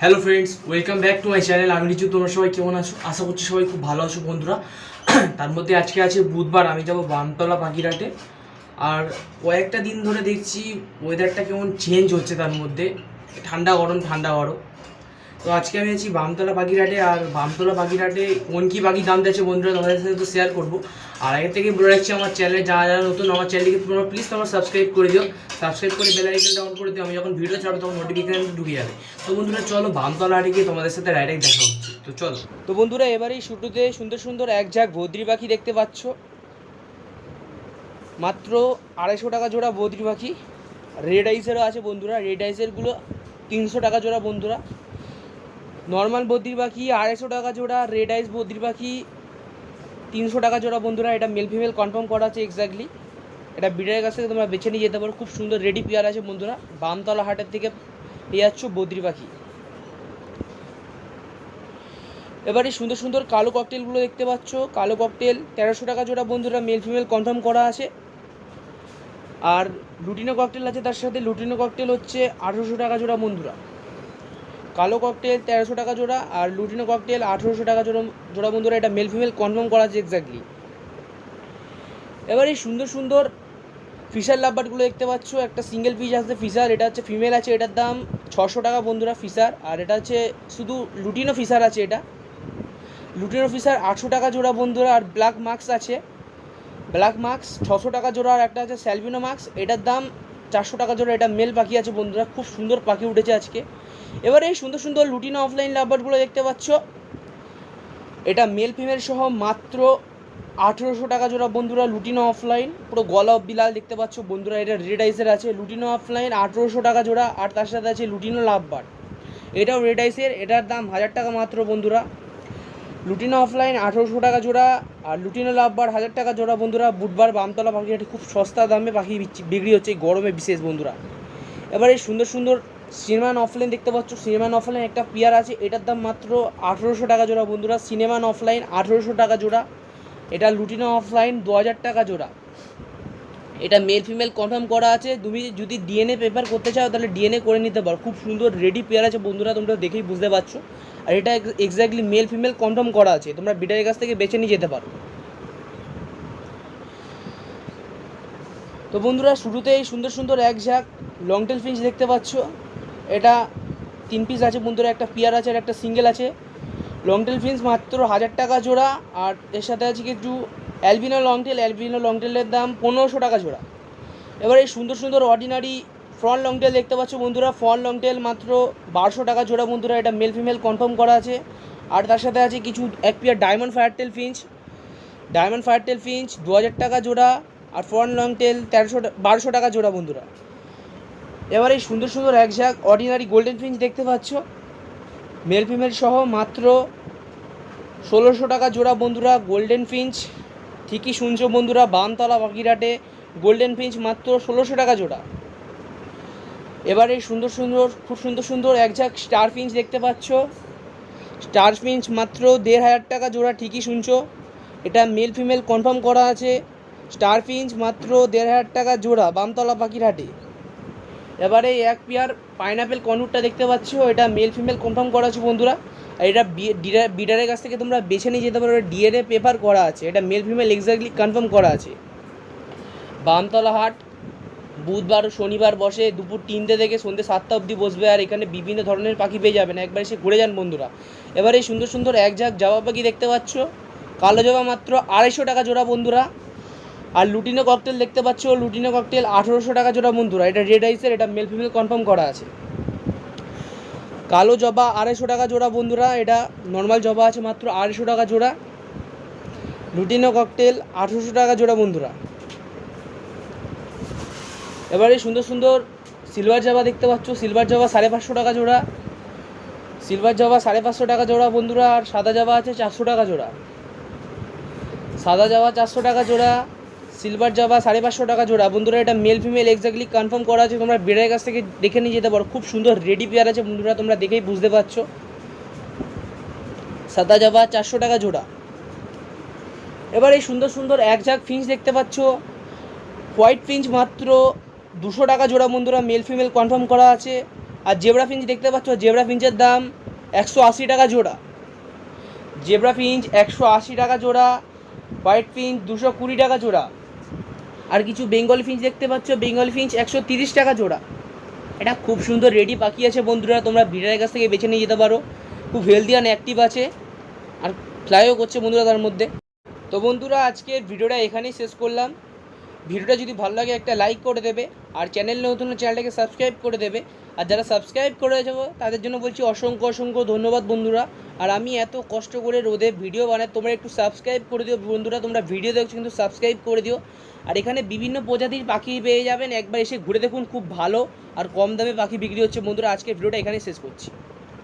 Hello friends welcome back to my channel আমি রিচু, তোমরা সবাই কেমন আছো? আশা করছি সবাই খুব ভালো আছো বন্ধুরা। তার মধ্যে আজকে আছে বুধবার, আমি যাব বামতলা পাখিরাটে আর কয়েকটা দিন ধরে দেখছি ওয়েদারটা কেমন চেঞ্জ হচ্ছে তার মধ্যে। ঠান্ডা গরম ঠান্ডা গরম। তো আজকে আমি আছি বামতলা পাখিরাটে আর বামতলা পাখিরাটে কোন কী পাখি দাম যাচ্ছে বন্ধুরা তোমাদের সাথে তো শেয়ার করব। আর আগে থেকে বলে রাখছি, আমার চ্যানেলে যারা যারা নতুন, আমার চ্যানেলকে তোমরা প্লিজ তোমরা সাবস্ক্রাইব করে দিও। সাবস্ক্রাইব করে বেল আইকনটা অন করে দিও, আমি যখন ভিডিও ছাড়বো তখন নোটিফিকেশন ঢুকে যাবে। তো বন্ধুরা চলো বামতলা হাটে গিয়ে তোমাদের সাথে ডাইরেক্ট দেখা হচ্ছে। তো চলো। তো বন্ধুরা এবারেই শুরুতে সুন্দর সুন্দর এক ঝাঁক বদ্রি পাখি দেখতে পাচ্ছ। মাত্র আড়াইশো টাকা জোড়া বদ্রি পাখি। রেড আইসেরও আছে বন্ধুরা রেড আইসেরগুলো তিনশো টাকা জোড়া বন্ধুরা। নর্মাল বদ্রি পাখি, আড়াইশো টাকা জোড়া রেড আইস বদ্রি পাখি, তিনশো টাকা জোড়া বন্ধুরা, এটা মেল ফিমেল কনফার্ম করা আছে এক্স্যাক্টলি এটা বিডারের কাছ থেকে তোমরা বেছে নিয়ে যেতে পারো, খুব সুন্দর রেডি পেয়ার আছে বন্ধুরা। বামতলা হাটের থেকে পেয়ে যাচ্ছ বদ্রি পাখি। এবারে সুন্দর সুন্দর কালো ককটেলগুলো দেখতে পাচ্ছ। কালো ককটেল তেরোশো টাকা জোড়া বন্ধুরা মেল ফিমেল কনফার্ম করা আছে। আর লুটিনো ককটেল আছে তার সাথে, লুটিনো ককটেল হচ্ছে আঠেরোশো টাকা জোড়া বন্ধুরা। কালো ককটেল তেরোশো টাকা জোড়া আর লুটিনো ককটেল আঠেরোশো টাকা জোড়া জোড়া বন্ধুরা, এটা মেল ফিমেল কনফার্ম করা আছে এক্স্যাক্টলি এবার এই সুন্দর সুন্দর ফিশার লাভবারগুলো দেখতে পাচ্ছ, একটা সিঙ্গেল পিস আছে ফিশার এটা হচ্ছে ফিমেল আছে, এটার দাম ছশো টাকা বন্ধুরা ফিশার আর এটা হচ্ছে শুধু লুটিনো ফিশার আছে এটা। লুটিনো অফিসার আটশো টাকা জোড়া বন্ধুরা, আর ব্ল্যাক মার্কস আছে। ব্ল্যাক মার্কস ছশো টাকা জোড়া, আর একটা আছে স্যালভিনো মার্কস এটার দাম চারশো টাকা জোড়া, এটা মেল পাখি আছে বন্ধুরা, খুব সুন্দর পাখি উঠেছে আজকে। এবারে এই সুন্দর সুন্দর লুটিনো অফলাইন লাভবারগুলো দেখতে পাচ্ছ। এটা মেল ফিমেল সহ মাত্র আঠেরোশো টাকা জোড়া বন্ধুরা লুটিনো অফলাইন পুরো গলা অফ বিলাল দেখতে পাচ্ছ বন্ধুরা, এটা রেড আইসের আছে, লুটিনো অফলাইন আঠেরোশো টাকা জোড়া, আর তার সাথে আছে লুটিনো লাভবার এটাও রেড আইসের এটার দাম হাজার টাকা মাত্র বন্ধুরা। লুটিনো অফলাইন আঠেরোশো টাকা জোড়া, আর লুটিনো লাভবার হাজার টাকা জোড়া বন্ধুরা। বুধবার বামতলা পাখি হাটে খুব সস্তা দামে পাখি বিক্রি হচ্ছে গরমে বিশেষ বন্ধুরা। এবার এই সুন্দর সুন্দর সিনেমান অফলাইন দেখতে পাচ্ছ। সিনেমান অফলাইন একটা পেয়ার আছে, এটার দাম মাত্র আঠেরোশো টাকা জোড়া বন্ধুরা। সিনেমান অফলাইন আঠেরোশো টাকা জোড়া। এটা লুটিনা অফলাইন দু হাজার টাকা জোড়া। এটা মেল ফিমেল কনফার্ম করা আছে। তুমি যদি ডিএনএ পেপার করতে চাও, তাহলে ডিএনএ করে নিতে পারো। খুব সুন্দর রেডি পেয়ার আছে বন্ধুরা, তোমরা দেখেই বুঝতে পারছ। আর এটা এক্স্যাক্টলি মেল ফিমেল কনফার্ম করা আছে। তোমরা বিটারের কাছ থেকে বেছে নিয়ে যেতে পারো। তো বন্ধুরা, শুরুতেই সুন্দর সুন্দর এক ঝাঁক লং টেল ফিঞ্চ দেখতে পাচ্ছ। এটা তিন পিস আছে বন্ধুরা, একটা পিয়ার আছে আর একটা সিঙ্গেল আছে। লং টেল ফিঞ্চ মাত্র হাজার টাকা জোড়া, আর এর সাথে আছে কিছু albino long tail albino long টেলের দাম পনেরোশো টাকা জোড়া। এবার এই সুন্দর সুন্দর অর্ডিনারি ফ্রন্ট লং টেল দেখতে পাচ্ছ বন্ধুরা ফ্রন্ট লং টেল মাত্র বারোশো টাকা জোড়া বন্ধুরা, এটা মেল ফিমেল কনফার্ম করা আছে। আর তার সাথে আছে কিছু এক pair diamond fire tail finch diamond fire tail finch দু হাজার টাকা জোড়া, আর ফ্রন্ট লং টেল তেরোশো, বারোশো টাকা জোড়া বন্ধুরা। এবার এই সুন্দর সুন্দর এক ঝাঁক অর্ডিনারি গোল্ডেন ফিঞ্চ দেখতে পাচ্ছ। মেল ফিমেল সহ মাত্র ষোলোশো টাকা জোড়া বন্ধুরা গোল্ডেন ফিঞ্চ ঠিকই শুনছো বন্ধুরা, বামতলা বাকিরাটে গোল্ডেন ফিঞ্চ মাত্র ষোলোশো টাকা জোড়া। এবারে সুন্দর সুন্দর, খুব সুন্দর সুন্দর এক ঝাঁক স্টার ফিঞ্চ দেখতে পাচ্ছ। স্টার ফিঞ্চ মাত্র দেড় হাজার টাকা জোড়া, ঠিকই শুনছো। এটা মেল ফিমেল কনফার্ম করা আছে। স্টার ফিঞ্চ মাত্র দেড় হাজার টাকা জোড়া, বামতলা পাখিরহাটে এবারে এক পেয়ার পাইনাপেল কনুরটা দেখতে পাচ্ছ, এটা মেল ফিমেল কনফার্ম করা আছে বন্ধুরা। আর এটা বিডারের কাছ থেকে তোমরা বেছে নিয়ে যেতে পারো ডিএনএ পেপার করা আছে, এটা মেল ফিমেল এক্স্যাক্টলি কনফার্ম করা আছে। বামতলা হাট, বুধবার ও শনিবার বসে, দুপুর তিনটে থেকে সন্ধ্যে সাতটা অবধি বসবে, আর এখানে বিভিন্ন ধরনের পাখি পেয়ে যাবেন একবার এসে ঘুরে যান বন্ধুরা। এবার এই সুন্দর সুন্দর এক ঝাঁক জাবা পাখি দেখতে পাচ্ছ, কালো জবা মাত্র আড়াইশো টাকা জোড়া বন্ধুরা। আর লুটিনো ককটেল দেখতে পাচ্ছ, লুটিনো ককটেল আঠেরোশো টাকা জোড়া বন্ধুরা এটা রেড আইসের এটা মেল ফিমেল কনফার্ম করা আছে। কালো জবা আড়াইশো টাকা জোড়া বন্ধুরা, এটা নর্মাল জবা আছে মাত্র আড়াইশো টাকা জোড়া। লুটিনো ককটেল আঠেরোশো টাকা জোড়া বন্ধুরা। এবারে সুন্দর সুন্দর সিলভার জাবা দেখতে পাচ্ছ সিলভার জাবা সাড়ে পাঁচশো টাকা জোড়া। সিলভার জাবা সাড়ে পাঁচশো টাকা জোড়া বন্ধুরা, আর সাদা জাবা আছে চারশো টাকা জোড়া। সাদা জাবা চারশো টাকা জোড়া। সিলভার জাবা সাড়ে পাঁচশো টাকা জোড়া। বন্ধুরা, এটা মেল ফিমেল এক্স্যাক্টলি কনফার্ম করা আছে। তোমরা বেড়ের কাছ থেকে দেখে নিয়ে যেতে পারো। খুব সুন্দর রেডি পেয়ার আছে বন্ধুরা, তোমরা দেখেই বুঝতে পারছ। সাদা জাবা চারশো টাকা জোড়া। এবার এই সুন্দর সুন্দর এক ঝাঁক ফিঞ্চ দেখতে পাচ্ছ। হোয়াইট ফিঞ্চ মাত্র দুশো টাকা জোড়া বন্ধুরা মেল ফিমেল কনফার্ম করা আছে। আর জেব্রা ফিঞ্চ দেখতে পাচ্ছ জেব্রা ফিঞ্চের দাম একশো আশি টাকা জোড়া। জেব্রা ফিঞ্চ একশো আশি টাকা জোড়া। হোয়াইট ফিঞ্চ দুশো কুড়ি টাকা জোড়া। আর কিছু বেঙ্গল ফিঞ্চ দেখতে পাচ্ছ, বেঙ্গল ফিঞ্চ একশো তিরিশ টাকা জোড়া। এটা খুব সুন্দর রেডি পাখি আছে বন্ধুরা, তোমরা ব্রিডারের কাছ থেকে বেছে নিয়ে যেতে পারো। খুব হেলদি অ্যান্ড অ্যাক্টিভ আছে, আর ফ্লাইও করছে বন্ধুরা তার মধ্যে। তো বন্ধুরা, আজকের ভিডিওটা এখানেই শেষ করলাম। ভিডিওটা যদি ভালো লাগে একটা লাইক করে দেবে, আর চ্যানেল নতুন চ্যানেলটাকে সাবস্ক্রাইব করে দেবে। আর যারা সাবস্ক্রাইব করে যাব তাদের জন্য বলছি অসংখ্য অসংখ্য ধন্যবাদ বন্ধুরা। আর আমি এত কষ্ট করে রোদে ভিডিও বানাই, তোমরা একটু সাবস্ক্রাইব করে দিও। বন্ধুরা, তোমরা ভিডিও দেখছ, কিন্তু সাবস্ক্রাইব করে দিও। আর এখানে বিভিন্ন প্রজাতির পাখি পেয়ে যাবেন। একবার এসে ঘুরে দেখুন, খুব ভালো আর কম দামে পাখি বিক্রি হচ্ছে। বন্ধুরা আজকে ভিডিওটা এখানেই শেষ করছি।